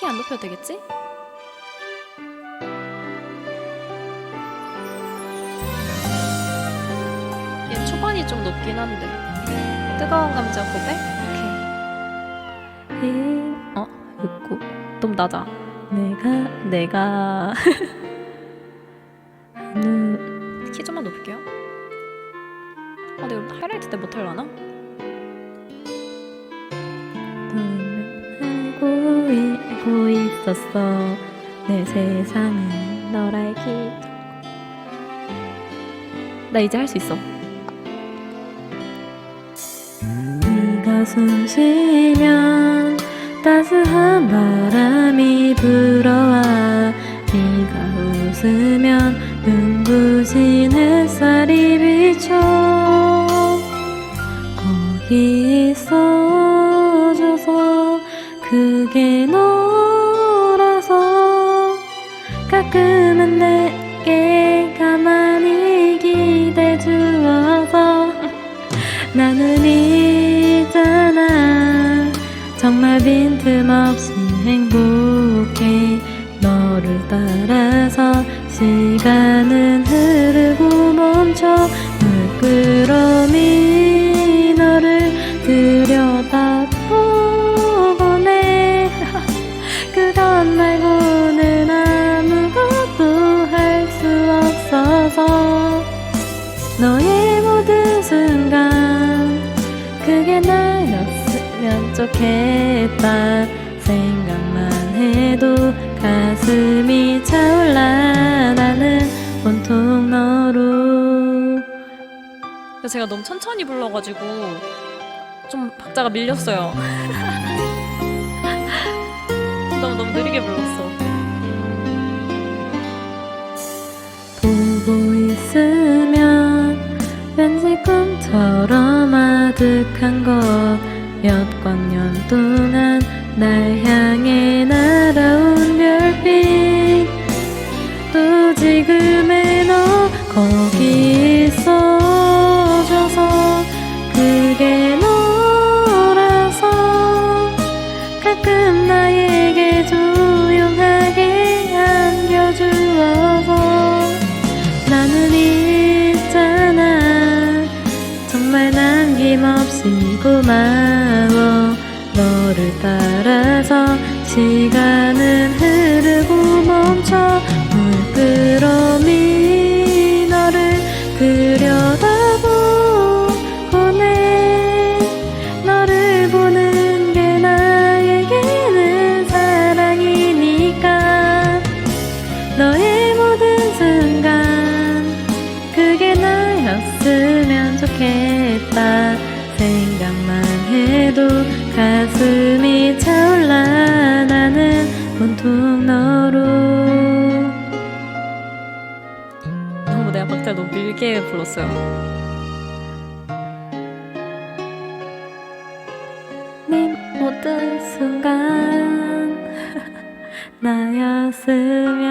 키 안 높여도 되겠지? 얘 초반이 좀 높긴 한데 뜨거운 감정 고백? 오케이 히... 어? 있고 너무 낮아 내가 내가 키 좀만 높일게요 아 근데 이거 하이라이트 때? 알고, 알고 있었어. 내 세상은 널 알기 나 이제 할 수 있어. 네가 숨 쉬면 따스한 바람이 불어와. 네가 웃으면 눈부신 햇살이 비쳐 거기 있어줘서 그게 너라서 가끔은 내게 가만히 기대 주어서 나는 있잖아. 정말 빈틈없이 행복해. 너를 따라서 시간은 그게 나였으면 좋겠다. 생각만 해도 가슴이 차올라. 나는 온통 너로. 제가 너무 천천히 불러가지고 좀 박자가 밀렸어요. 너무 너무 느리게 불렀어. 보고 있으면 왠지 꿈처럼 아득한 것몇 광년 동안 날 향해 남김없이 고마워 너를 따라서 시간은 가슴이 차올라 나는 온통 너로. 너무 내가 박자 너무 밀게 불렀어요. 네 모든 순간 나였으면